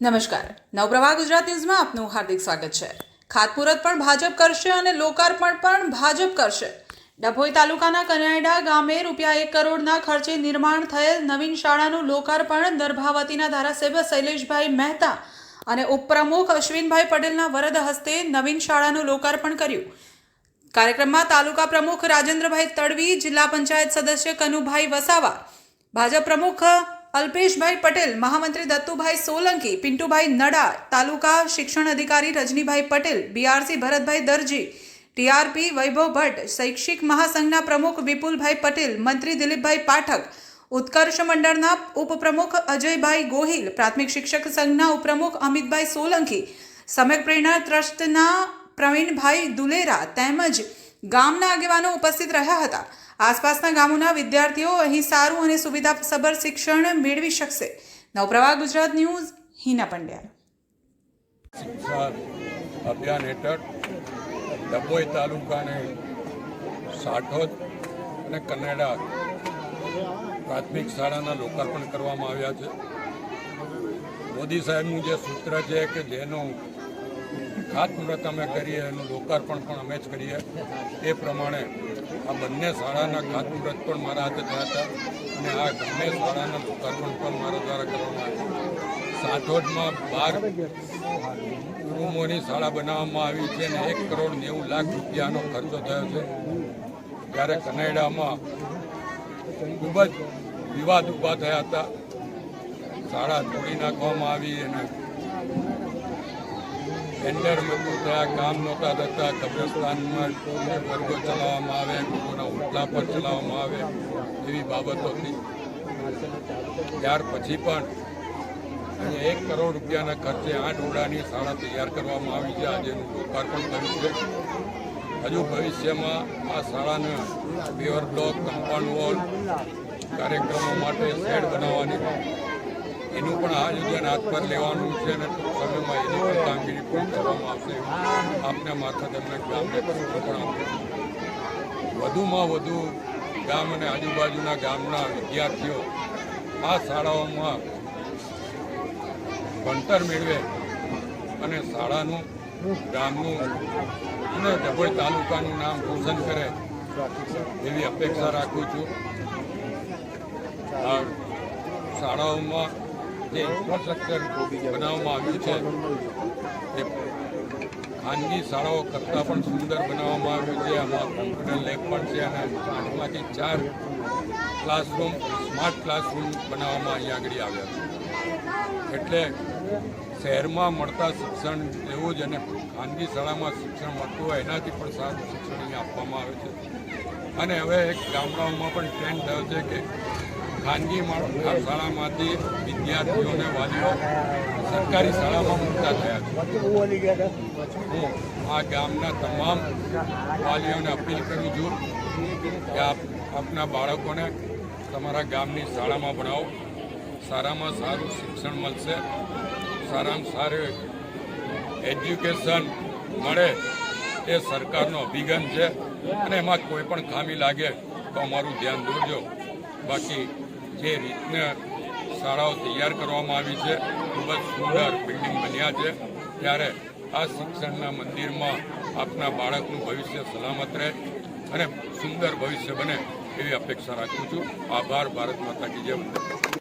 નમસ્કાર. નવપ્રવાહ ગુજરાત ન્યૂઝમાં આપનું હાર્દિક સ્વાગત છે. ખાતપુરત પણ ભાજપ કરશે અને લોકાર્પણ પણ ભાજપ કરશે. ડભોઈ તાલુકાના કનાયડા ગામે રૂપિયા એક કરોડના ખર્ચે નિર્માણ થયેલ નવીન શાળાનું લોકાર્પણ દર્ભાવતીના ધારાસભ્ય શૈલેષભાઈ મહેતા અને ઉપપ્રમુખ અશ્વિનભાઈ પટેલના વરદ હસ્તે નવીન શાળાનું લોકાર્પણ કર્યું. કાર્યક્રમમાં તાલુકા પ્રમુખ રાજેન્દ્રભાઈ તડવી, જિલ્લા પંચાયત સદસ્ય કનુભાઈ વસાવા, ભાજપ પ્રમુખ અલ્પેશભાઈ પટેલ, મહામંત્રી દત્તુભાઈ સોલંકી, પિન્ટુભાઈ નડા, તાલુકા શિક્ષણ અધિકારી રજનીભાઈ પટેલ, બીઆરસી ભરતભાઈ દરજી, ટીઆરપી વૈભવ ભટ્ટ, શૈક્ષિક મહાસંઘના પ્રમુખ વિપુલભાઈ પટેલ, મંત્રી દિલીપભાઈ પાઠક, ઉત્કર્ષ મંડળના ઉપપ્રમુખ અજયભાઈ ગોહિલ, પ્રાથમિક શિક્ષક સંઘના ઉપપ્રમુખ અમિતભાઈ સોલંકી સમ્યક પ્રેરણા ટ્રસ્ટના પ્રવીણભાઈ દુલેરા તેમજ ગામના આગેવાનો ઉપસ્થિત રહ્યા હતા. આસપાસના ગામોના વિદ્યાર્થીઓ અહીં સારું અને સુવિધાસભર શિક્ષણ મેળવી શકશે. નવપ્રવાહ ગુજરાત ન્યૂઝ, હિના પંડ્યા અભિયાન હેઠળ ડભોઈ તાલુકાને સાઠોદ અને કનેડા પ્રાથમિક શાળાના લોકાર્પણ કરવામાં આવ્યા છે. મોદી સાહેબનું જે સૂત્ર છે કે જેનું ખાતમુહૂર્ત અમે કરીએ, એનું લોકાર્પણ પણ અમે જ કરીએ. એ પ્રમાણે આ બંને શાળાના ખાતમુહૂર્ત પણ મારા હાથે થયા હતા અને આ બંને શાળાના લોકાર્પણ પણ મારા દ્વારા કરવામાં આવ્યું. સાઠોડમાં બાર રૂમોની શાળા બનાવવામાં આવી છે અને એક કરોડ નેવું લાખ રૂપિયાનો ખર્ચો થયો છે. ત્યારે કનેડામાં ખૂબ જ વિવાદ ઊભા થયા હતા. શાળા તોડી નાખવામાં આવી અને ટેન્ડર મંજૂર થયા કામ નહોતા થતા, કબ્રસ્તાનમાં વર્ગો ચલાવવામાં આવે લોકોના ઓટલા પર ચલાવવામાં આવે એવી બાબતો હતી. ત્યાર પછી પણ અહીંયા એક કરોડ રૂપિયાના ખર્ચે આઠ ઓરડાની શાળા તૈયાર કરવામાં આવી છે. આજે એનું લોકાર્પણ કર્યું છે. હજુ ભવિષ્યમાં આ શાળાને પ્યોર બ્લોક કમ્પાઉન્ડ વોલ કાર્યક્રમો માટે શેડ બનાવવાની એનું પણ આ યોજન હાથ પર લેવાનું છે અને સમયમાં એની પણ કામગીરી પૂરી કરવામાં આવશે આપના એમને ગામને પણ વધુમાં વધુ ગામ અને આજુબાજુના ગામના વિદ્યાર્થીઓ આ શાળાઓમાં ભણતર મેળવે અને શાળાનું, ગામનું અને ડભોઈ તાલુકાનું નામ રોશન કરે એવી અપેક્ષા રાખું છું. શાળાઓમાં જે ઇન્ફ્રાસ્ટ્રક્ચર બનાવવામાં આવ્યું છે. એ ખાનગી શાળાઓ કરતાં પણ સુંદર બનાવવામાં આવ્યું છે. આમાં કોમ્પ્યુટર લેબ પણ છે અને આઠમાંથી ચાર ક્લાસરૂમ સ્માર્ટ ક્લાસરૂમ બનાવવામાં અહીંયા આગળ આવ્યા છે. એટલે શહેરમાં મળતા શિક્ષણ એવું જ અને ખાનગી શાળામાં શિક્ષણ મળતું હોય એનાથી પણ સારું શિક્ષણ અહીંયા આપવામાં આવે છે. અને હવે એક ગામડાઓમાં પણ ટ્રેન્ડ થયો છે કે ખાનગી શાળામાંથી વિદ્યાર્થીઓને વાલીઓ સરકારી શાળામાં મૂકતા થયા છે. હું આ ગામના તમામ વાલીઓને અપીલ કરું છું કે આપ આપના બાળકોને તમારા ગામની શાળામાં ભણાવો. સારામાં સારું શિક્ષણ મળશે. સારામાં સારું એજ્યુકેશન મળે એ સરકારનો અભિગમ છે. અને એમાં કોઈ પણ ખામી લાગે તો અમારું ધ્યાન દોરજો. બાકી જે રીતને શાળાઓ તૈયાર કરવામાં આવી છે, ખૂબ જ સુંદર બિલ્ડિંગ બન્યા છે. ત્યારે આ શિક્ષણના મંદિરમાં આપના બાળકનું ભવિષ્ય સલામત રહે અને સુંદર ભવિષ્ય બને એવી અપેક્ષા રાખું છું. આભાર, ભારત માતા કી જય.